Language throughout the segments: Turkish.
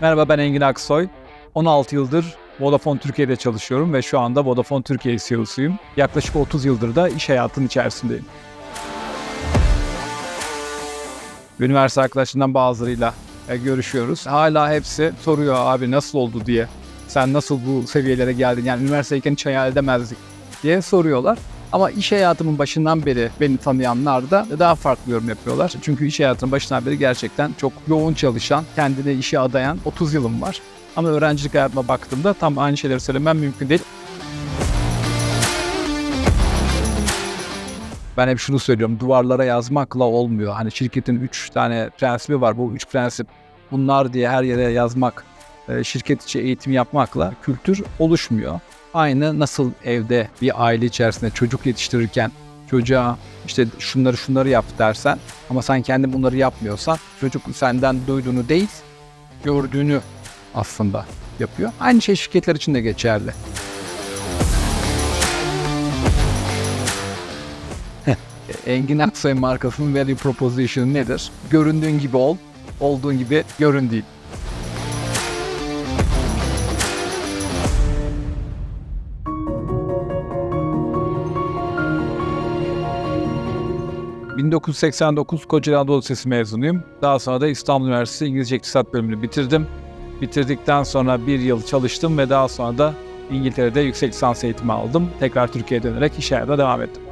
Merhaba ben Engin Aksoy. 16 yıldır Vodafone Türkiye'de çalışıyorum ve şu anda Vodafone Türkiye CEO'suyum. Yaklaşık 30 yıldır da iş hayatının içerisindeyim. Üniversite arkadaşlarından bazılarıyla e, görüşüyoruz. Hala hepsi soruyor abi nasıl oldu diye. Sen nasıl bu seviyelere geldin? Yani üniversiteyken hiç hayal edemezdik diye soruyorlar. Ama iş hayatımın başından beri beni tanıyanlar da daha farklı yorum yapıyorlar. Çünkü iş hayatının başından beri gerçekten çok yoğun çalışan, kendine işe adayan 30 yılım var. Ama öğrencilik hayatıma baktığımda tam aynı şeyleri söylemem mümkün değil. Ben hep şunu söylüyorum, duvarlara yazmakla olmuyor. Hani şirketin 3 tane prensibi var. Bu 3 prensip bunlar diye her yere yazmak, e, şirket içi eğitim yapmakla kültür oluşmuyor. Aynı nasıl evde bir aile içerisinde çocuk yetiştirirken çocuğa işte şunları şunları yap dersen ama sen kendin bunları yapmıyorsan çocuk senden duyduğunu değil gördüğünü aslında yapıyor. Aynı şey şirketler için de geçerli. Engin Aksoy markasının value proposition nedir? Göründüğün gibi ol, olduğun gibi görün değil. ...1989 Kocaeli Anadolu Lisesi mezunuyum. Daha sonra da İstanbul Üniversitesi İngilizce İktisat bölümünü bitirdim. Bitirdikten sonra bir yıl çalıştım ve daha sonra da İngiltere'de yüksek lisans eğitimi aldım. Tekrar Türkiye'ye dönerek iş hayatına devam ettim.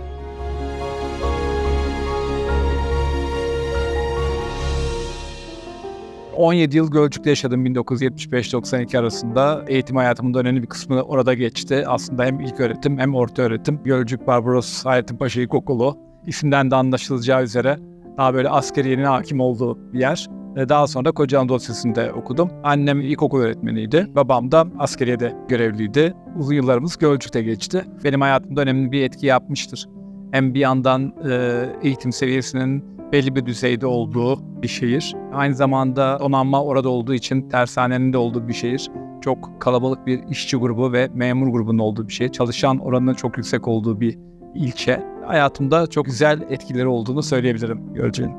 17 yıl Gölcük'te yaşadım 1975-92 arasında. Eğitim hayatımın da önemli bir kısmı orada geçti. Aslında hem ilk öğretim hem orta öğretim. Gölcük Barbaros Hayrettin Paşa İlkokulu. İsimden de anlaşılacağı üzere daha böyle askeriyenin hakim olduğu bir yer. Ve Daha sonra Koca Anadolu Lisesi'nde okudum. Annem ilkokul öğretmeniydi. Babam da askeriyede görevliydi. Uzun yıllarımız Gölcük'te geçti. Benim hayatımda önemli bir etki yapmıştır. Hem bir yandan e, eğitim seviyesinin belli bir düzeyde olduğu bir şehir. Aynı zamanda donanma orada olduğu için tersanenin de olduğu bir şehir. Çok kalabalık bir işçi grubu ve memur grubunun olduğu bir şehir. Çalışan oranının çok yüksek olduğu bir ilçe. Hayatımda çok güzel etkileri olduğunu söyleyebilirim Gölcük'ün.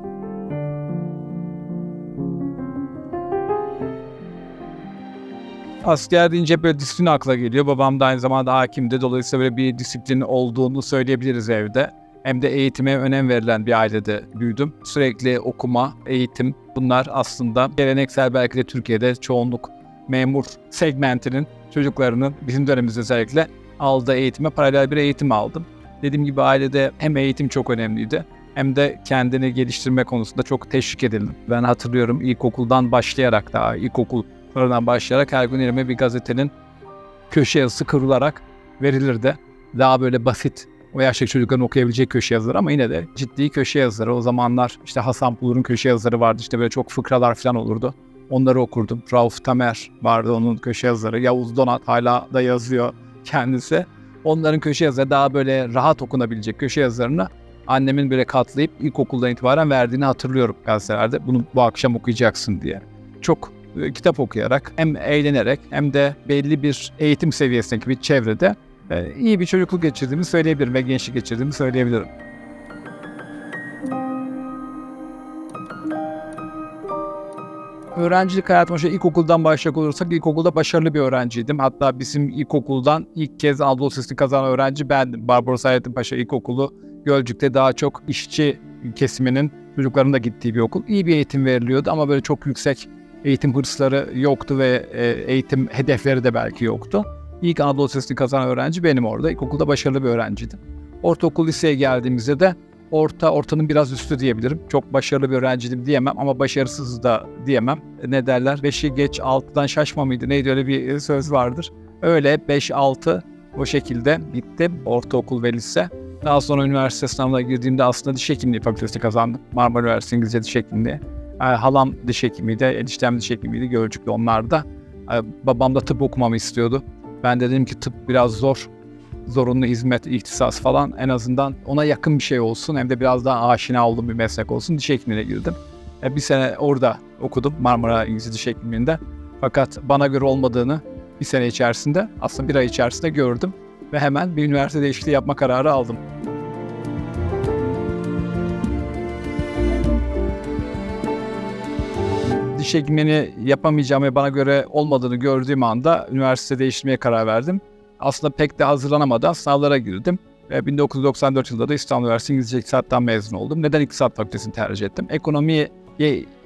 Asker deyince böyle disiplin akla geliyor. Babam da aynı zamanda hakimdi. Dolayısıyla böyle bir disiplin olduğunu söyleyebiliriz evde. Hem de eğitime önem verilen bir ailede büyüdüm. Sürekli okuma, eğitim bunlar aslında geleneksel belki de Türkiye'de çoğunluk memur segmentinin çocuklarının bizim dönemimizde özellikle aldığı eğitime paralel bir eğitim aldım. Dediğim gibi ailede hem eğitim çok önemliydi hem de kendini geliştirme konusunda çok teşvik edildim. Ben hatırlıyorum ilkokuldan başlayarak daha ilkokullarından başlayarak her gün elime bir gazetenin köşe yazısı kırılarak verilirdi. Daha böyle basit o yaştaki çocukların okuyabileceği köşe yazıları ama yine de ciddi köşe yazıları. O zamanlar işte Hasan Bulur'un köşe yazıları vardı. İşte böyle çok fıkralar falan olurdu. Onları okurdum. Rauf Tamer vardı onun köşe yazıları. Yavuz Donat hala da yazıyor kendisi. Onların köşe yazıları daha böyle rahat okunabilecek köşe yazılarını annemin böyle katlayıp ilkokuldan itibaren verdiğini hatırlıyorum gazetelerde. Bunu bu akşam okuyacaksın diye. Çok e, kitap okuyarak hem eğlenerek hem de belli bir eğitim seviyesindeki bir çevrede e, iyi bir çocukluk geçirdiğimi söyleyebilirim ve gençlik geçirdiğimi söyleyebilirim. Öğrencilik hayatıma şöyle ilkokuldan başlayacak olursak ilkokulda başarılı bir öğrenciydim. Hatta bizim ilkokuldan ilk kez Anadolu Lisesi'ni kazanan öğrenci bendim. Barbaros Hayrettin Paşa İlkokulu Gölcük'te daha çok işçi kesiminin çocukların da gittiği bir okul. İyi bir eğitim veriliyordu ama böyle çok yüksek eğitim hırsları yoktu ve e, eğitim hedefleri de belki yoktu. İlk Anadolu Lisesi'ni kazanan öğrenci benim orada. İlkokulda başarılı bir öğrenciydim. Ortaokul liseye geldiğimizde de orta, ortanın biraz üstü diyebilirim. Çok başarılı bir öğrenciydim diyemem ama başarısız da diyemem. Ne derler? Beşi geç altıdan şaşma mıydı? Neydi öyle bir söz vardır. Öyle 5-6 o şekilde gitti ortaokul ve lise. Daha sonra üniversite sınavına girdiğimde aslında diş hekimliği fakültesi kazandım. Marmara Üniversitesi İngilizce diş hekimliği. Yani halam diş hekimiydi, eniştem diş hekimiydi. Gölcük'te onlar da. Babam da tıp okumamı istiyordu. Ben de dedim ki tıp biraz zor. Zorunlu hizmet, ihtisas falan en azından ona yakın bir şey olsun. Hem de biraz daha aşina olduğum bir meslek olsun. Diş hekimliğine girdim. E, bir sene orada okudum Marmara İngilizce Diş Hekimliği'nde. Fakat bana göre olmadığını bir sene içerisinde, aslında bir ay içerisinde gördüm. Ve hemen bir üniversite değişikliği yapma kararı aldım. diş hekimliğini yapamayacağım ve bana göre olmadığını gördüğüm anda üniversite değiştirmeye karar verdim. Aslında pek de hazırlanamadan sınavlara girdim. Ve 1994 yılında da İstanbul Üniversitesi İngilizce İktisat'tan mezun oldum. Neden İktisat Fakültesini tercih ettim? Ekonomiye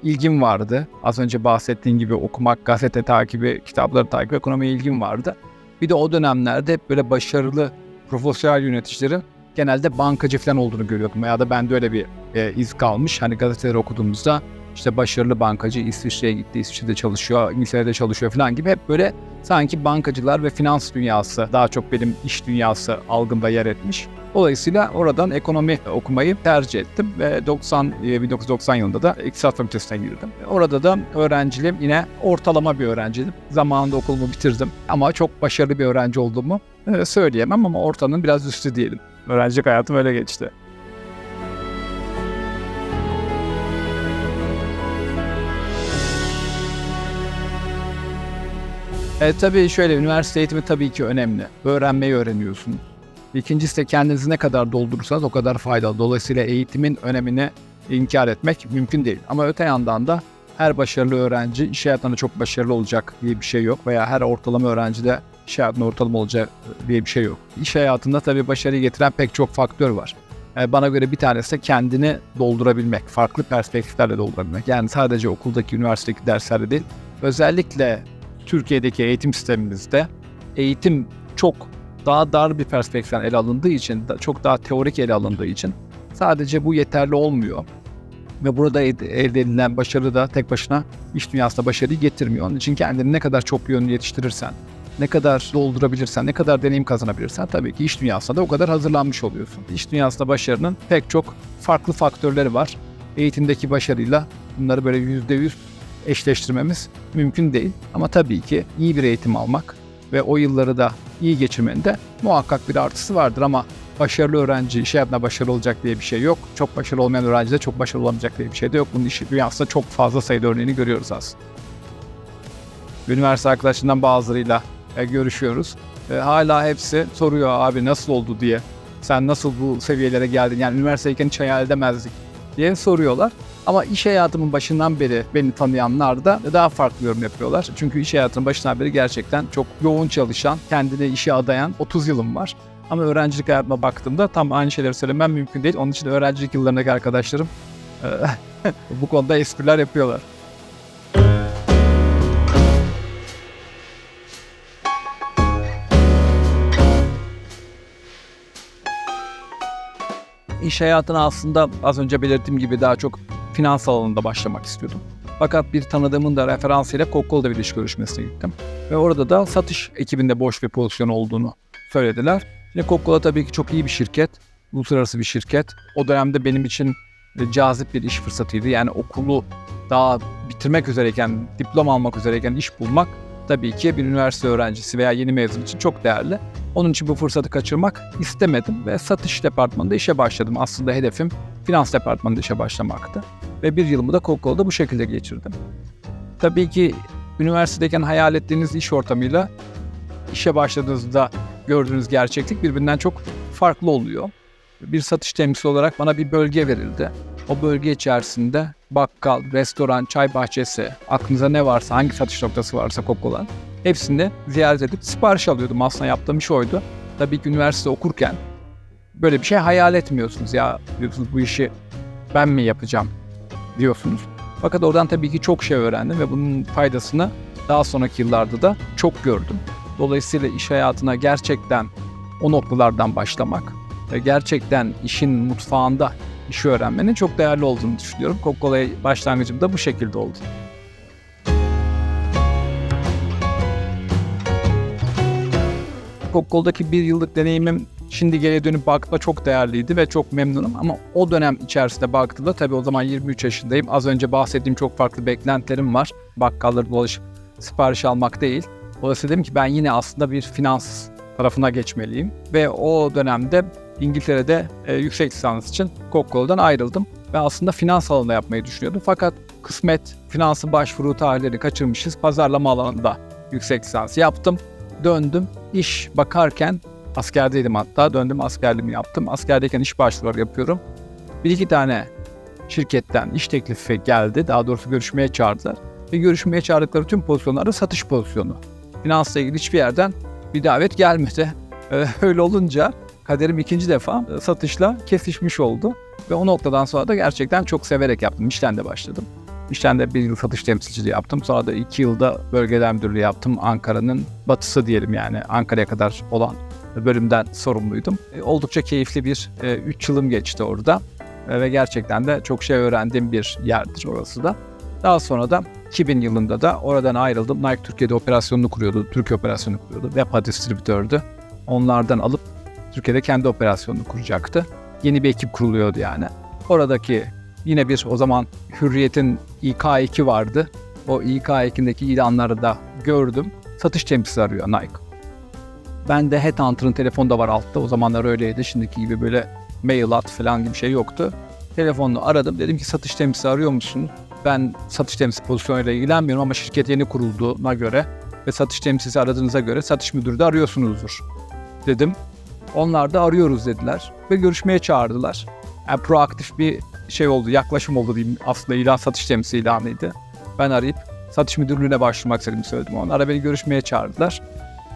ilgim vardı. Az önce bahsettiğim gibi okumak, gazete takibi, kitapları takibi, ekonomiye ilgim vardı. Bir de o dönemlerde hep böyle başarılı profesyonel yöneticilerin genelde bankacı falan olduğunu görüyordum. Veya da bende öyle bir e, iz kalmış. Hani gazeteleri okuduğumuzda işte başarılı bankacı İsviçre'ye gitti, İsviçre'de çalışıyor, İngiltere'de çalışıyor falan gibi hep böyle sanki bankacılar ve finans dünyası daha çok benim iş dünyası algımda yer etmiş. Dolayısıyla oradan ekonomi okumayı tercih ettim ve 90 1990 yılında da İktisat Fakültesine girdim. Orada da öğrenciliğim yine ortalama bir öğrenciydim. Zamanında okulumu bitirdim ama çok başarılı bir öğrenci olduğumu e, söyleyemem ama ortanın biraz üstü diyelim. Öğrencilik hayatım öyle geçti. E, tabii şöyle üniversite eğitimi tabii ki önemli. Öğrenmeyi öğreniyorsun. İkincisi de kendinizi ne kadar doldurursanız o kadar faydalı. Dolayısıyla eğitimin önemini inkar etmek mümkün değil. Ama öte yandan da her başarılı öğrenci iş hayatında çok başarılı olacak diye bir şey yok. Veya her ortalama öğrenci de iş hayatında ortalama olacak diye bir şey yok. İş hayatında tabii başarıyı getiren pek çok faktör var. E, bana göre bir tanesi de kendini doldurabilmek, farklı perspektiflerle doldurabilmek. Yani sadece okuldaki, üniversitedeki derslerle değil, özellikle Türkiye'deki eğitim sistemimizde eğitim çok daha dar bir perspektiften ele alındığı için, çok daha teorik ele alındığı için sadece bu yeterli olmuyor. Ve burada elde edilen başarı da tek başına iş dünyasında başarıyı getirmiyor. Onun için kendini ne kadar çok yönlü yetiştirirsen, ne kadar doldurabilirsen, ne kadar deneyim kazanabilirsen tabii ki iş dünyasında da o kadar hazırlanmış oluyorsun. İş dünyasında başarının pek çok farklı faktörleri var. Eğitimdeki başarıyla bunları böyle yüzde yüz eşleştirmemiz mümkün değil. Ama tabii ki iyi bir eğitim almak ve o yılları da iyi geçirmenin de muhakkak bir artısı vardır ama başarılı öğrenci iş hayatında başarılı olacak diye bir şey yok. Çok başarılı olmayan öğrenci de çok başarılı olamayacak diye bir şey de yok. Bunun iş dünyasında çok fazla sayıda örneğini görüyoruz aslında. Üniversite arkadaşlarından bazılarıyla e, görüşüyoruz. E, hala hepsi soruyor abi nasıl oldu diye. Sen nasıl bu seviyelere geldin? Yani üniversiteyken hiç hayal edemezdik diye soruyorlar. Ama iş hayatımın başından beri beni tanıyanlar da daha farklı yorum yapıyorlar. Çünkü iş hayatının başından beri gerçekten çok yoğun çalışan, kendine işe adayan 30 yılım var. Ama öğrencilik hayatıma baktığımda tam aynı şeyleri söylemem mümkün değil. Onun için öğrencilik yıllarındaki arkadaşlarım bu konuda espriler yapıyorlar. İş hayatına aslında az önce belirttiğim gibi daha çok finans alanında başlamak istiyordum. Fakat bir tanıdığımın da referansıyla Coca-Cola'da bir iş görüşmesine gittim. Ve orada da satış ekibinde boş bir pozisyon olduğunu söylediler. Yine Coca-Cola tabii ki çok iyi bir şirket, uluslararası bir şirket. O dönemde benim için cazip bir iş fırsatıydı. Yani okulu daha bitirmek üzereyken, diploma almak üzereyken iş bulmak tabii ki bir üniversite öğrencisi veya yeni mezun için çok değerli. Onun için bu fırsatı kaçırmak istemedim ve satış departmanında işe başladım. Aslında hedefim finans departmanında işe başlamaktı. Ve bir yılımı da Coca-Cola'da bu şekilde geçirdim. Tabii ki üniversitedeyken hayal ettiğiniz iş ortamıyla işe başladığınızda gördüğünüz gerçeklik birbirinden çok farklı oluyor. Bir satış temsilcisi olarak bana bir bölge verildi. O bölge içerisinde bakkal, restoran, çay bahçesi, aklınıza ne varsa, hangi satış noktası varsa Coca-Cola hepsini ziyaret edip sipariş alıyordum. Aslında yaptığım iş oydu. Tabii ki üniversite okurken böyle bir şey hayal etmiyorsunuz. Ya diyorsunuz bu işi ben mi yapacağım diyorsunuz. Fakat oradan tabii ki çok şey öğrendim ve bunun faydasını daha sonraki yıllarda da çok gördüm. Dolayısıyla iş hayatına gerçekten o noktalardan başlamak ve gerçekten işin mutfağında işi öğrenmenin çok değerli olduğunu düşünüyorum. Coca-Cola'ya başlangıcım da bu şekilde oldu. Coca-Cola'daki bir yıllık deneyimim şimdi geriye dönüp baktığımda çok değerliydi ve çok memnunum. Ama o dönem içerisinde baktığımda tabii o zaman 23 yaşındayım. Az önce bahsettiğim çok farklı beklentilerim var. Bakkalları dolaşıp sipariş almak değil. Dolayısıyla dedim ki ben yine aslında bir finans tarafına geçmeliyim. Ve o dönemde İngiltere'de e, yüksek lisans için Coca-Cola'dan ayrıldım. Ve aslında finans alanında yapmayı düşünüyordum. Fakat kısmet finansın başvuru tarihlerini kaçırmışız. Pazarlama alanında yüksek lisans yaptım. Döndüm. İş bakarken askerdeydim hatta. Döndüm askerliğimi yaptım. Askerdeyken iş başvuruları yapıyorum. Bir iki tane şirketten iş teklifi geldi. Daha doğrusu görüşmeye çağırdılar. Ve görüşmeye çağırdıkları tüm pozisyonlarda satış pozisyonu. Finansla ilgili hiçbir yerden bir davet gelmedi. Ee, Öyle olunca kaderim ikinci defa e, satışla kesişmiş oldu. Ve o noktadan sonra da gerçekten çok severek yaptım. Michelin'de başladım. Michelin'de bir yıl satış temsilciliği yaptım. Sonra da iki yılda bölge müdürlüğü yaptım. Ankara'nın batısı diyelim yani Ankara'ya kadar olan bölümden sorumluydum. E, Oldukça keyifli bir 3 yılım geçti orada. E, Ve gerçekten de çok şey öğrendiğim bir yerdir orası da. Daha sonra da 2000 yılında da oradan ayrıldım. Nike Türkiye'de operasyonunu kuruyordu. Türkiye operasyonu kuruyordu. Wepa distribütördü. Onlardan alıp Türkiye'de kendi operasyonunu kuracaktı. Yeni bir ekip kuruluyordu yani. Oradaki yine bir o zaman Hürriyet'in İK2 vardı. O İK2'deki ilanları da gördüm. Satış temsilcisi arıyor Nike. Ben de Headhunter'ın telefonu da var altta. O zamanlar öyleydi. Şimdiki gibi böyle mail at falan gibi şey yoktu. Telefonla aradım. Dedim ki satış temsilcisi arıyor musun? Ben satış temsilcisi pozisyonuyla ilgilenmiyorum ama şirket yeni kurulduğuna göre ve satış temsilcisi aradığınıza göre satış müdürü de arıyorsunuzdur dedim. Onlar da arıyoruz dediler ve görüşmeye çağırdılar. Yani proaktif bir şey oldu, yaklaşım oldu diyeyim. Aslında ilan satış temsilcisi ilanıydı. Ben arayıp satış müdürlüğüne başvurmak istediğimi söyledim. Onlar beni görüşmeye çağırdılar.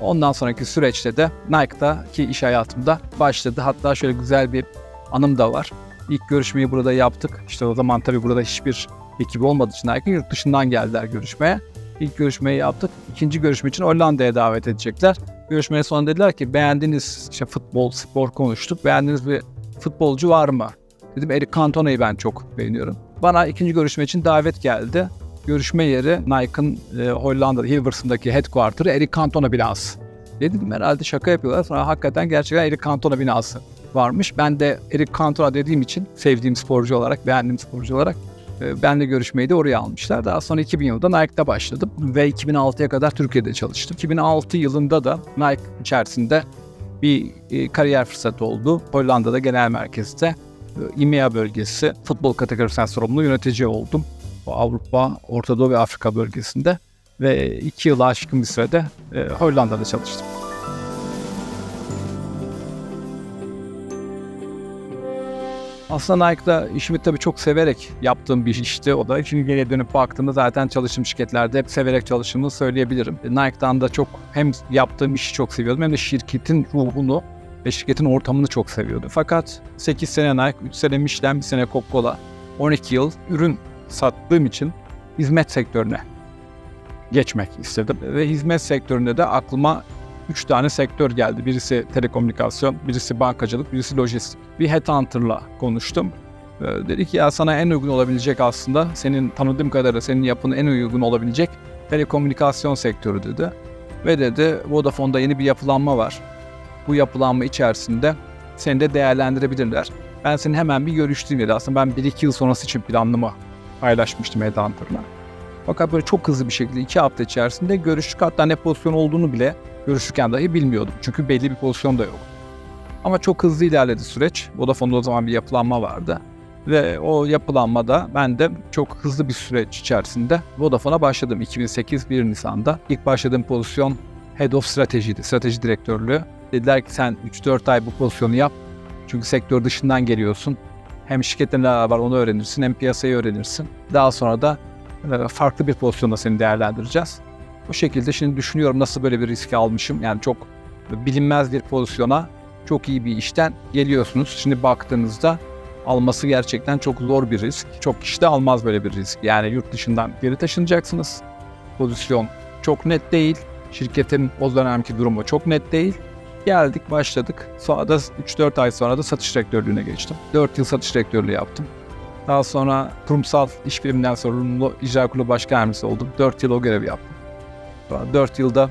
Ondan sonraki süreçte de Nike'daki iş hayatımda başladı. Hatta şöyle güzel bir anım da var. İlk görüşmeyi burada yaptık. İşte o zaman tabii burada hiçbir ekibi olmadığı için Nike'ın yurt dışından geldiler görüşmeye. İlk görüşmeyi yaptık. İkinci görüşme için Hollanda'ya davet edecekler. Görüşmeye sonra dediler ki beğendiniz işte futbol, spor konuştuk. Beğendiğiniz bir futbolcu var mı? Dedim Eric Cantona'yı ben çok beğeniyorum. Bana ikinci görüşme için davet geldi. Görüşme yeri Nike'ın e, Hollanda'da Hilversum'daki headquarter'ı Eric Cantona binası. Dedim herhalde şaka yapıyorlar. Sonra hakikaten gerçekten Eric Cantona binası varmış. Ben de Eric Cantona dediğim için sevdiğim sporcu olarak, beğendiğim sporcu olarak e, benle görüşmeyi de oraya almışlar. Daha sonra 2000 yılında Nike'da başladım ve 2006'ya kadar Türkiye'de çalıştım. 2006 yılında da Nike içerisinde bir e, kariyer fırsatı oldu. Hollanda'da genel merkezde e, EMEA bölgesi futbol kategorisinden sorumlu yönetici oldum. Avrupa, Orta Doğu ve Afrika bölgesinde ve iki yılı aşkın bir sürede e, Hollanda'da çalıştım. Aslında Nike'da işimi tabii çok severek yaptığım bir işti o da. Şimdi geriye dönüp baktığımda zaten çalıştığım şirketlerde hep severek çalıştığımı söyleyebilirim. E, Nike'dan da çok hem yaptığım işi çok seviyordum hem de şirketin ruhunu ve şirketin ortamını çok seviyordum. Fakat 8 sene Nike, 3 sene Michelin, 1 sene Coca-Cola, 12 yıl ürün sattığım için hizmet sektörüne geçmek istedim. Ve hizmet sektöründe de aklıma 3 tane sektör geldi. Birisi telekomünikasyon, birisi bankacılık, birisi lojistik. Bir headhunter'la konuştum. Ee, dedi ki ya sana en uygun olabilecek aslında senin tanıdığım kadarıyla senin yapına en uygun olabilecek telekomünikasyon sektörü dedi. Ve dedi Vodafone'da yeni bir yapılanma var. Bu yapılanma içerisinde seni de değerlendirebilirler. Ben seni hemen bir görüştüğüm dedi. Aslında ben 1-2 yıl sonrası için planımı paylaşmıştım Headhunter'la. Fakat böyle çok hızlı bir şekilde 2 hafta içerisinde görüştük. Hatta ne pozisyon olduğunu bile görüşürken dahi bilmiyordum. Çünkü belli bir pozisyon da yok. Ama çok hızlı ilerledi süreç. Vodafone'da o zaman bir yapılanma vardı. Ve o yapılanmada ben de çok hızlı bir süreç içerisinde Vodafone'a başladım 2008 1 Nisan'da. İlk başladığım pozisyon Head of Stratejiydi, strateji direktörlüğü. Dediler ki sen 3-4 ay bu pozisyonu yap. Çünkü sektör dışından geliyorsun. Hem şirketle neler var onu öğrenirsin hem piyasayı öğrenirsin. Daha sonra da e, farklı bir pozisyonda seni değerlendireceğiz. Bu şekilde şimdi düşünüyorum nasıl böyle bir riski almışım. Yani çok bilinmez bir pozisyona çok iyi bir işten geliyorsunuz. Şimdi baktığınızda alması gerçekten çok zor bir risk. Çok kişi de almaz böyle bir risk. Yani yurt dışından geri taşınacaksınız. Pozisyon çok net değil. Şirketin o dönemki durumu çok net değil. Geldik başladık. Sonra da 3-4 ay sonra da satış direktörlüğüne geçtim. 4 yıl satış direktörlüğü yaptım. Daha sonra kurumsal iş biriminden sorumlu icra kurulu başkan oldum. 4 yıl o görevi yaptım. Sonra 4 yılda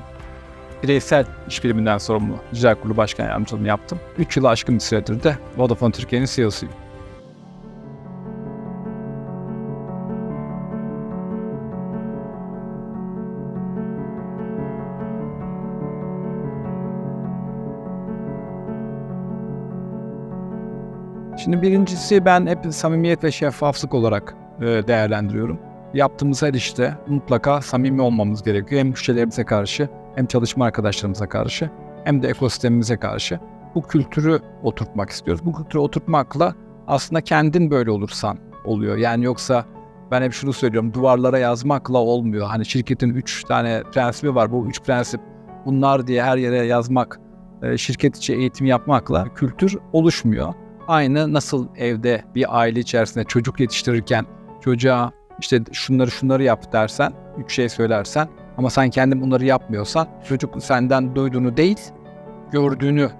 bireysel iş biriminden sorumlu icra kurulu başkan yardımcılığını yaptım. 3 yılı aşkın bir süredir de Vodafone Türkiye'nin CEO'suyum. Şimdi birincisi ben hep samimiyet ve şeffaflık olarak e, değerlendiriyorum. Yaptığımız her işte mutlaka samimi olmamız gerekiyor. Hem müşterilerimize karşı hem çalışma arkadaşlarımıza karşı hem de ekosistemimize karşı. Bu kültürü oturtmak istiyoruz. Bu kültürü oturtmakla aslında kendin böyle olursan oluyor. Yani yoksa Ben hep şunu söylüyorum. Duvarlara yazmakla olmuyor. Hani şirketin 3 tane prensibi var. Bu 3 prensip bunlar diye her yere yazmak, e, şirket içi eğitim yapmakla kültür oluşmuyor. Aynı nasıl evde bir aile içerisinde çocuk yetiştirirken çocuğa işte şunları şunları yap dersen, üç şey söylersen ama sen kendin bunları yapmıyorsan çocuk senden duyduğunu değil, gördüğünü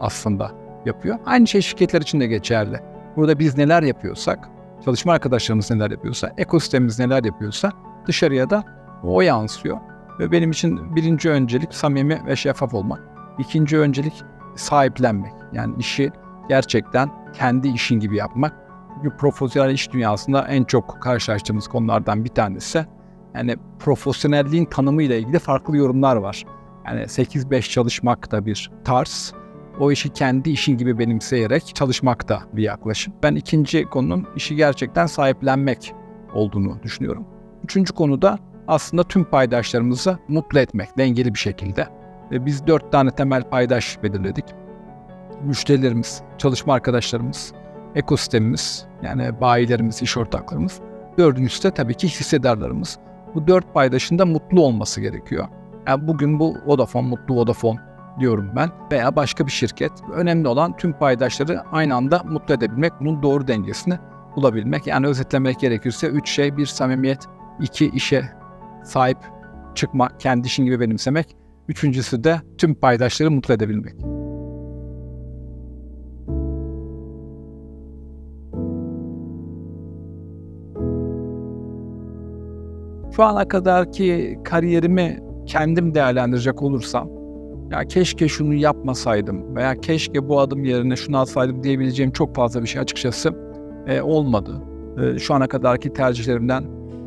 aslında yapıyor. Aynı şey şirketler için de geçerli. Burada biz neler yapıyorsak, çalışma arkadaşlarımız neler yapıyorsa, ekosistemimiz neler yapıyorsa dışarıya da o yansıyor. Ve benim için birinci öncelik samimi ve şeffaf olmak. İkinci öncelik sahiplenmek. Yani işi gerçekten kendi işin gibi yapmak. Profesyonel iş dünyasında en çok karşılaştığımız konulardan bir tanesi yani profesyonelliğin tanımı ile ilgili farklı yorumlar var. Yani 8-5 çalışmak da bir tarz. O işi kendi işin gibi benimseyerek çalışmak da bir yaklaşım. Ben ikinci konunun işi gerçekten sahiplenmek olduğunu düşünüyorum. Üçüncü konu da aslında tüm paydaşlarımızı mutlu etmek dengeli bir şekilde. Ve biz dört tane temel paydaş belirledik. Müşterilerimiz, çalışma arkadaşlarımız, ekosistemimiz yani bayilerimiz, iş ortaklarımız. Dördüncüsü de tabii ki hissedarlarımız. Bu dört paydaşın da mutlu olması gerekiyor. Yani bugün bu Vodafone, mutlu Vodafone diyorum ben veya başka bir şirket. Önemli olan tüm paydaşları aynı anda mutlu edebilmek, bunun doğru dengesini bulabilmek. Yani özetlemek gerekirse üç şey, bir samimiyet, iki işe sahip çıkma, kendi işin gibi benimsemek. Üçüncüsü de tüm paydaşları mutlu edebilmek. Şu ana kadarki kariyerimi kendim değerlendirecek olursam ya keşke şunu yapmasaydım veya keşke bu adım yerine şunu alsaydım diyebileceğim çok fazla bir şey açıkçası e, olmadı. E, şu ana kadarki tercihlerimden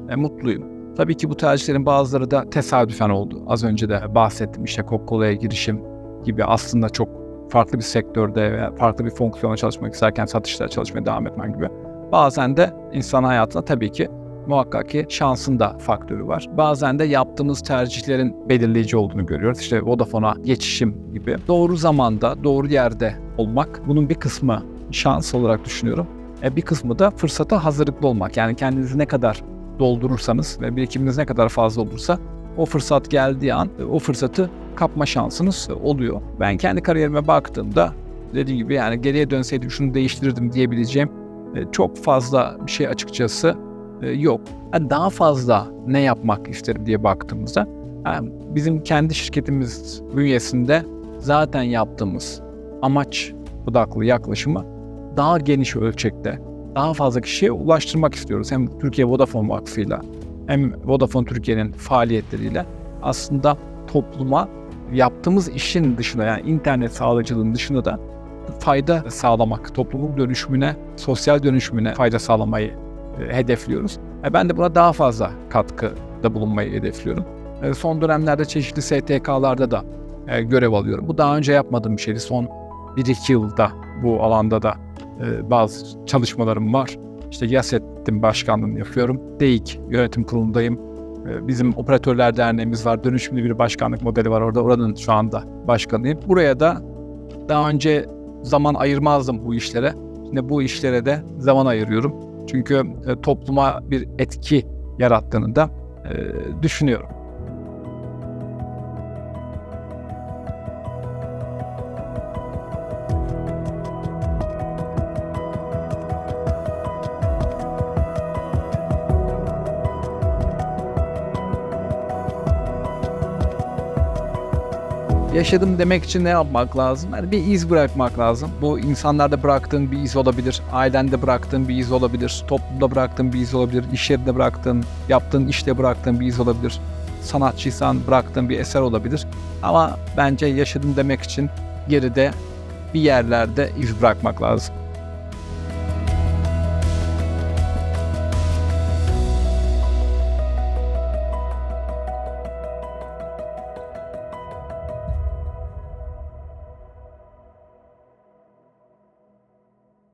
e, mutluyum. Tabii ki bu tercihlerin bazıları da tesadüfen oldu. Az önce de bahsettim işte Coca-Cola'ya girişim gibi aslında çok farklı bir sektörde veya farklı bir fonksiyona çalışmak isterken satışlara çalışmaya devam etmen gibi. Bazen de insan hayatında tabii ki muhakkak ki şansın da faktörü var. Bazen de yaptığımız tercihlerin belirleyici olduğunu görüyoruz. İşte Vodafone'a geçişim gibi. Doğru zamanda, doğru yerde olmak bunun bir kısmı şans olarak düşünüyorum. E bir kısmı da fırsata hazırlıklı olmak. Yani kendinizi ne kadar doldurursanız ve birikiminiz ne kadar fazla olursa o fırsat geldiği an o fırsatı kapma şansınız oluyor. Ben kendi kariyerime baktığımda dediğim gibi yani geriye dönseydim şunu değiştirirdim diyebileceğim e, çok fazla bir şey açıkçası e, yok. Yani daha fazla ne yapmak isterim diye baktığımızda yani bizim kendi şirketimiz bünyesinde zaten yaptığımız amaç odaklı yaklaşımı daha geniş ölçekte daha fazla kişiye ulaştırmak istiyoruz. Hem Türkiye Vodafone Vakfı'yla hem Vodafone Türkiye'nin faaliyetleriyle aslında topluma yaptığımız işin dışında yani internet sağlayıcılığının dışında da fayda sağlamak, toplumun dönüşümüne, sosyal dönüşümüne fayda sağlamayı hedefliyoruz. E, ben de buna daha fazla katkıda bulunmayı hedefliyorum. E, son dönemlerde çeşitli STK'larda da e, görev alıyorum. Bu daha önce yapmadığım bir şeydi. Son 1-2 yılda bu alanda da e, bazı çalışmalarım var. İşte YASET'in başkanlığını yapıyorum. DEİK yönetim kurulundayım. E, Bizim Operatörler Derneğimiz var. Dönüşümlü bir başkanlık modeli var orada. Oranın şu anda başkanıyım. Buraya da daha önce zaman ayırmazdım bu işlere. Şimdi bu işlere de zaman ayırıyorum. Çünkü e, topluma bir etki yarattığını da e, düşünüyorum. Yaşadım demek için ne yapmak lazım? Yani bir iz bırakmak lazım. Bu insanlarda bıraktığın bir iz olabilir, ailende bıraktığın bir iz olabilir, toplumda bıraktığın bir iz olabilir, iş yerinde bıraktığın, yaptığın işte bıraktığın bir iz olabilir. Sanatçıysan bıraktığın bir eser olabilir. Ama bence yaşadım demek için geride bir yerlerde iz bırakmak lazım.